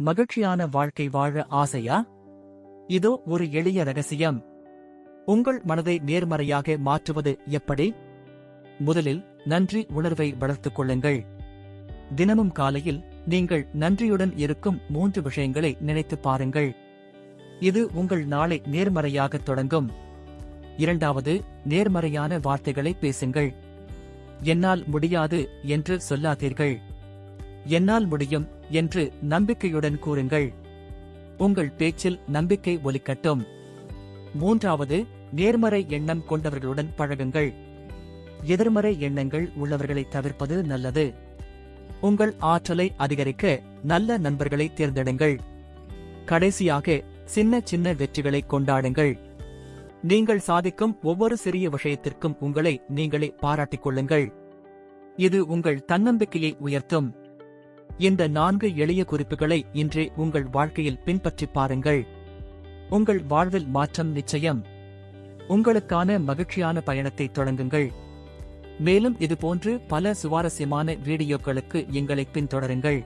மகிழ்ச்சியான வாழ்க்கை வாழ ஆசையா? இதோ ஒரு எளிய ரகசியம். உங்கள் மனதை நேர்மறையாக மாற்றுவது எப்படி? முதலில் நன்றி உணர்வை வளர்த்துக் கொள்ளுங்கள். தினமும் காலையில் நீங்கள் நன்றியுடன் இருக்கும் மூன்று விஷயங்களை நினைத்துப் பாருங்கள். இது உங்கள் நாளை நேர்மறையாக தொடங்கும். இரண்டாவது நேர்மறையான வார்த்தைகளை பேசுங்கள். என்னால் முடியாது என்று சொல்லாதீர்கள். என்னால் முடியும் என்று நம்பிக்கையுடன் கூறுங்கள். உங்கள் பேச்சில் நம்பிக்கை ஒலிக்கட்டும். மூன்றாவது நேர்மறை எண்ணம் கொண்டவர்களுடன் பழகுங்கள். எதிர்மறை எண்ணங்கள் உள்ளவர்களை தவிர்ப்பது நல்லது. உங்கள் ஆற்றலை அதிகரிக்க நல்ல நண்பர்களை தேர்ந்தெடுங்கள். கடைசியாக சின்ன சின்ன வெற்றிகளை கொண்டாடுங்கள். நீங்கள் சாதிக்கும் ஒவ்வொரு சிறிய விஷயத்திற்கும் உங்களை நீங்களே பாராட்டிக் கொள்ளுங்கள். இது உங்கள் தன்னம்பிக்கையை உயர்த்தும். இந்த நான்கு எளிய குறிப்புகளை இன்றே உங்கள் வாழ்க்கையில் பின்பற்றிப் பாருங்கள். உங்கள் வாழ்வில் மாற்றம் நிச்சயம். உங்களுக்கான மகிழ்ச்சியான பயணத்தை தொடங்குங்கள். மேலும் இதுபோன்று பல சுவாரஸ்யமான வீடியோக்களுக்கு எங்களை பின்தொடருங்கள்.